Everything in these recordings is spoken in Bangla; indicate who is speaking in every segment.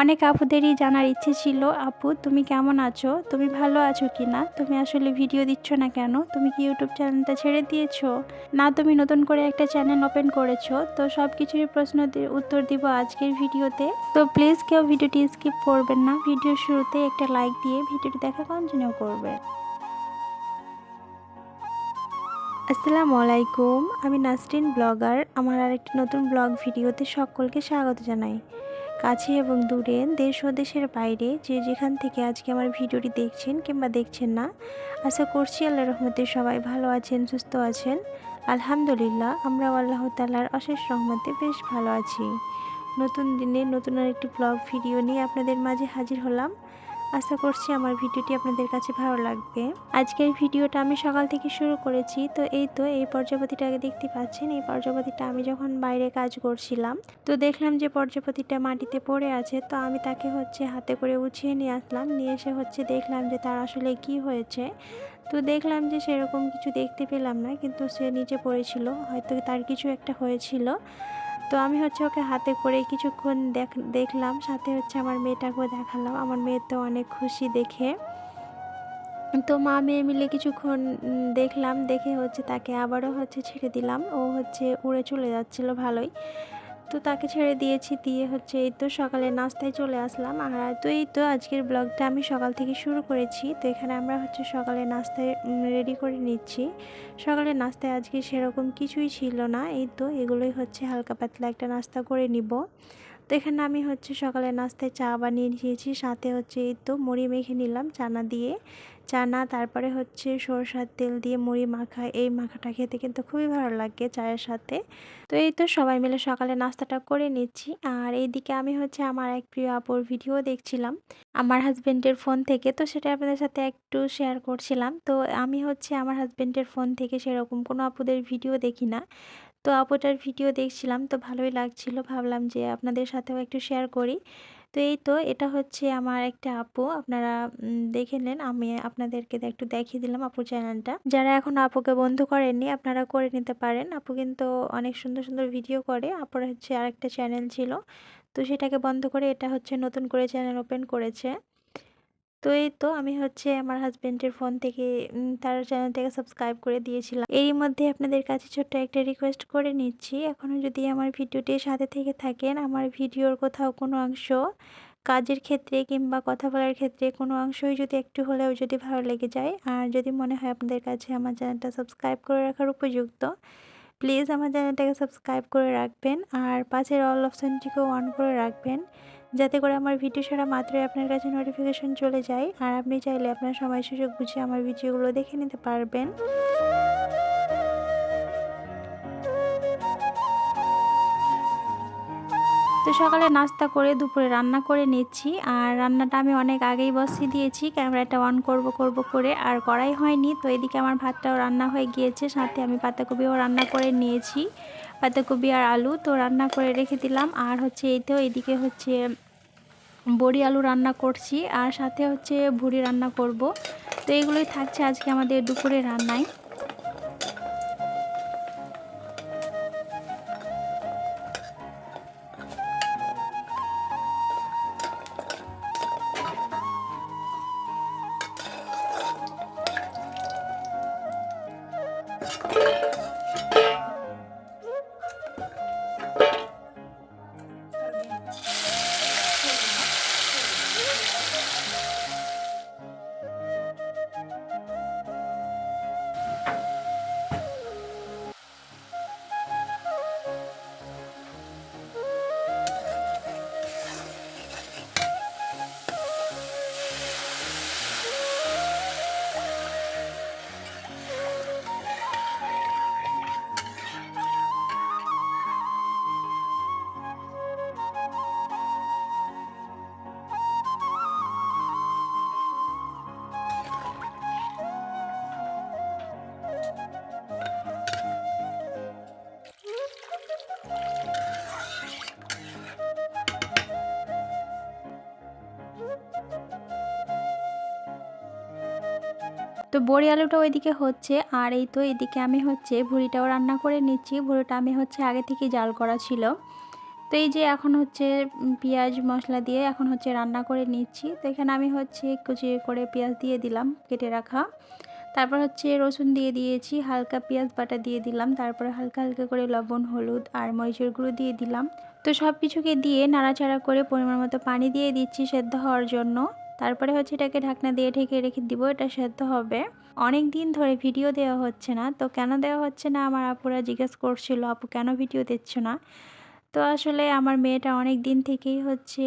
Speaker 1: অনেক আপুদেরই জানার ইচ্ছে ছিল, আপু, তুমি কেমন আছো? তুমি ভালো আছো কি না? তুমি আসলে ভিডিও দিচ্ছ না কেন? তুমি কি ইউটিউব চ্যানেলটা ছেড়ে দিয়েছ? না, তুমি নতুন করে একটা চ্যানেল ওপেন করেছ, তো সব কিছুরই প্রশ্ন উত্তর দিব আজকের ভিডিওতে। তো প্লিজ কেউ ভিডিওটি স্কিপ করবেন না, ভিডিওর শুরুতে একটা লাইক দিয়ে ভিডিওটি দেখা কন্টিনিউ করবে। আসসালামু আলাইকুম, আমি নাসরিন ব্লগার, আমার আরেকটি নতুন ব্লগ ভিডিওতে সকলকে স্বাগত জানাই। কাছে এবং দূরে, দেশ ও দেশের বাইরে যে যেখান থেকে আজকে আমার ভিডিওটি দেখছেন কিংবা দেখছেন না, আশা করছি আল্লাহ রহমতে সবাই ভালো আছেন, সুস্থ আছেন। আলহামদুলিল্লাহ আমরা আল্লাহ তাল্লার অশেষ রহমতে বেশ ভালো আছি। নতুন দিনে নতুন আরেকটি ব্লগ ভিডিও নিয়ে আপনাদের মাঝে হাজির হলাম। আশা করছি আমার ভিডিওটি আপনাদের কাছে ভালো লাগবে। আজকের ভিডিওটা আমি সকাল থেকে শুরু করেছি, তো এই তো এই প্রজাপতিটাকে দেখতে পাচ্ছেন, এই প্রজাপতিটা আমি যখন বাইরে কাজ করছিলাম, তো দেখলাম যে প্রজাপতিটা মাটিতে পড়ে আছে, তো আমি তাকে হচ্ছে হাতে করে উঠিয়ে নিয়ে আসলাম, নিয়ে এসে হচ্ছে দেখলাম যে তার আসলে কি হয়েছে। তো দেখলাম যে সেরকম কিছু দেখতে পেলাম না, কিন্তু সে নিচে পড়েছিল, হয়তো তার কিছু একটা হয়েছিল। তো আমি হচ্ছে ওকে হাতে করে কিছুক্ষণ দেখ, দেখলাম, সাথে হচ্ছে আমার মেয়েটাকেও দেখালাম। আমার মেয়ে তো অনেক খুশি দেখে। তো মা, মেয়ে মিলে কিছুক্ষণ দেখলাম, দেখে হচ্ছে তাকে আবারও হচ্ছে ছেড়ে দিলাম। ও হচ্ছে উড়ে চলে যাচ্ছিল ভালোই। তো তাকে ছেড়ে দিয়েছি, দিয়ে হচ্ছে এই তো সকালে নাস্তায় চলে আসলাম। আর তো এই তো আজকের ব্লগটা আমি সকাল থেকে শুরু করেছি। তো এখানে আমরা হচ্ছে সকালে নাস্তায় রেডি করে নিচ্ছি। সকালে নাস্তায় আজকে সেরকম কিছুই ছিল না। এই তো এগুলোই হচ্ছে হালকা পাতলা একটা নাস্তা করে নিব। তো এখানে আমি হচ্ছে সকালে নাস্তায় চা বানিয়ে নিয়েছি। সাথে হচ্ছে এই তো মুড়ি মেখে নিলাম চানা দিয়ে। চানা, তারপরে হচ্ছে সরষার তেল দিয়ে মুড়ি মাখা। এই মাখাটা খেতে কিন্তু খুবই ভালো লাগে চায়ের সাথে। তো এই তো সবাই মিলে সকালে নাস্তাটা করে নিচ্ছি। আর এইদিকে আমি হচ্ছে আমার এক প্রিয় আপুর ভিডিও দেখছিলাম, আমার হাজব্যান্ডের ফোন থেকে। তো সেটা আপনাদের সাথে একটু শেয়ার করছিলাম। তো আমি হচ্ছে আমার হাজব্যান্ডের ফোন থেকে সেরকম কোনো আপুদের ভিডিও দেখি না। তো আপুটার ভিডিও দেখছিলাম, তো ভালোই লাগছিল। ভাবলাম যে আপনাদের সাথেও একটু শেয়ার করি। তো এই তো, এটা হচ্ছে আমার একটা আপু। আপনারা দেখে নেন, আমি আপনাদেরকে একটু দেখিয়ে দিলাম আপুর চ্যানেলটা যারা এখন আপুকে বন্ধ করেননি, আপনারা করে নিতে পারেন। আপু কিন্তু অনেক সুন্দর সুন্দর ভিডিও করে। আপুর হচ্ছে আরেকটা চ্যানেল ছিল। তো সেটাকে বন্ধ করে এটা হচ্ছে নতুন করে চ্যানেল ওপেন করেছে। তো এই তো আমি হচ্ছে আমার হাজবেন্ডের ফোন থেকে তার চ্যানেলটাকে সাবস্ক্রাইব করে দিয়েছিলাম। এরই মধ্যে আপনাদের কাছে ছোট্ট একটা রিকোয়েস্ট করে নিচ্ছি। এখনও যদি আমার ভিডিওটির সাথে থেকে থাকেন, আমার ভিডিওর কোথাও কোনো অংশ, কাজের ক্ষেত্রে কিংবা কথা বলার ক্ষেত্রে কোনো অংশই যদি একটু হলেও যদি ভালো লেগে যায়, আর যদি মনে হয় আপনাদের কাছে আমার চ্যানেলটা সাবস্ক্রাইব করে রাখার উপযুক্ত প্লিজ আমার চ্যানেলটাকে সাবস্ক্রাইব করে রাখবেন আর পাশের অল অপশানটিকেও অন করে রাখবেন। যাতে করে আমার ভিডিও ছাড়া মাত্রই আপনার কাছে নোটিফিকেশন চলে যায়। আর আপনি চাইলে আপনার সময় সুযোগ বুঝে আমার ভিডিওগুলো দেখে নিতে পারবেন। তো সকালে নাস্তা করে দুপুরে রান্না করে নিচ্ছি। আর রান্নাটা আমি অনেক আগেই বসিয়ে দিয়েছি। ক্যামেরাটা অন করব করব করে। আর করাই হয়নি, তো এদিকে আমার ভাতটাও রান্না হয়ে গিয়েছে। সাথে আমি পাতাকপিও রান্না করে নিয়েছি। পাতাকপি আর আলু তো রান্না করে রেখে দিলাম। আর হচ্ছে এই তো এদিকে হচ্ছে বড়ি আলু রান্না করছি। আর সাথে হচ্ছে ভুড়ি রান্না করব। তো এগুলোই থাকছে আজকে আমাদের দুপুরে রান্নায়। তো বড়ি আলুটা ওইদিকে হচ্ছে, আর এই তো এদিকে আমি হচ্ছে ভুড়িটাও রান্না করে নিচ্ছি। ভুড়িটা আমি হচ্ছে আগে থেকে জাল করা ছিল। তো এই যে এখন হচ্ছে পেঁয়াজ মশলা দিয়ে এখন হচ্ছে রান্না করে নিচ্ছি। তো এখানে আমি হচ্ছে কুচি করে পেঁয়াজ দিয়ে দিলাম, কেটে রাখা। তারপর হচ্ছে রসুন দিয়ে দিয়েছি, হালকা পেঁয়াজ বাটা দিয়ে দিলাম। তারপরে হালকা হালকা করে লবণ, হলুদ আর মরিচের গুঁড়ো দিয়ে দিলাম। তো সব কিছুকে দিয়ে নাড়াচাড়া করে পরিমাণ মতো পানি দিয়ে দিচ্ছি সেদ্ধ হওয়ার জন্য। তারপরে হচ্ছে এটাকে ঢাকনা দিয়ে ঢেকে রেখে দিব, এটা সেদ্ধ হবে। অনেক দিন ধরে ভিডিও দেওয়া হচ্ছে না, তো কেন দেওয়া হচ্ছে না? আমার আপুরা জিজ্ঞেস করছিল, আপু, কেন ভিডিও দিচ্ছ না? তো আসলে আমার মেয়েটা অনেক দিন থেকেই হচ্ছে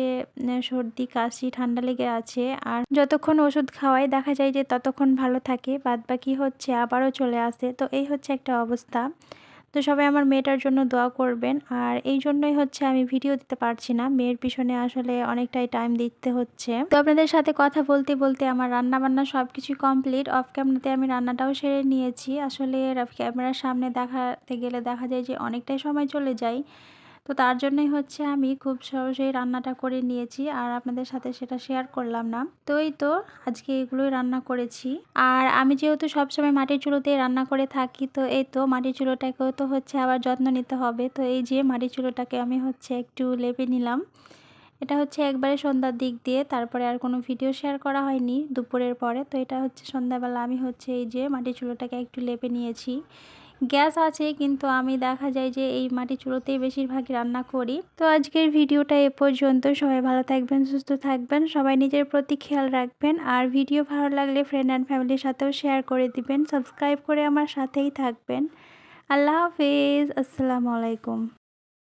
Speaker 1: সর্দি, কাশি, ঠান্ডা লেগে আছে। আর যতক্ষণ ওষুধ খাওয়াই, দেখা যায় যে ততক্ষণ ভালো থাকে বাদ বাকি হচ্ছে আবারও চলে আসে। তো এই হচ্ছে একটা অবস্থা। তো সবাই আমার মেয়েটার জন্য দোয়া করবেন। আর এই জন্যই হচ্ছে আমি ভিডিও দিতে পারছি না। মেয়ের পিছনে আসলে অনেকটাই টাইম দিতে হচ্ছে। তো আপনাদের সাথে কথা বলতে বলতে আমার রান্না বান্না সব কিছু কমপ্লিট অফ ক্যামেরাতে আমি রান্নাটাও সেরে নিয়েছি। আসলে ক্যামেরার সামনে দেখাতে গেলে দেখা যায় যে অনেকটাই সময় চলে যায়। তো তার জন্যই হচ্ছে আমি খুব সহজেই রান্নাটা করে নিয়েছি আর আপনাদের সাথে সেটা শেয়ার করলাম না। তো এই তো আজকে এগুলোই রান্না করেছি। আর আমি যেহেতু সবসময় মাটির চুলোতেই রান্না করে থাকি, তো এই তো মাটির চুলোটাকেও তো হচ্ছে আবার যত্ন নিতে হবে। তো এই যে মাটির চুলোটাকে আমি হচ্ছে একটু লেপে নিলাম। এটা হচ্ছে একবারে সন্ধ্যার দিক দিয়ে, তারপরে আর কোনো ভিডিও শেয়ার করা হয়নি দুপুরের পরে। তো এটা হচ্ছে সন্ধ্যাবেলা আমি হচ্ছে এই যে মাটির চুলোটাকে একটু লেপে নিয়েছি। গ্যাস আছে, কিন্তু আমি দেখা যায় যে এই মাটি চুলোতেই বেশিরভাগ রান্না করি। তো আজকের ভিডিওটা এ পর্যন্ত। সবাই ভালো থাকবেন, সুস্থ থাকবেন, সবাই নিজের প্রতি খেয়াল রাখবেন। আর ভিডিও ভালো লাগলে ফ্রেন্ড অ্যান্ড ফ্যামিলির সাথেও শেয়ার করে দিবেন সাবস্ক্রাইব করে আমার সাথেই থাকবেন। আল্লাহ হাফিজ, আসসালামু আলাইকুম।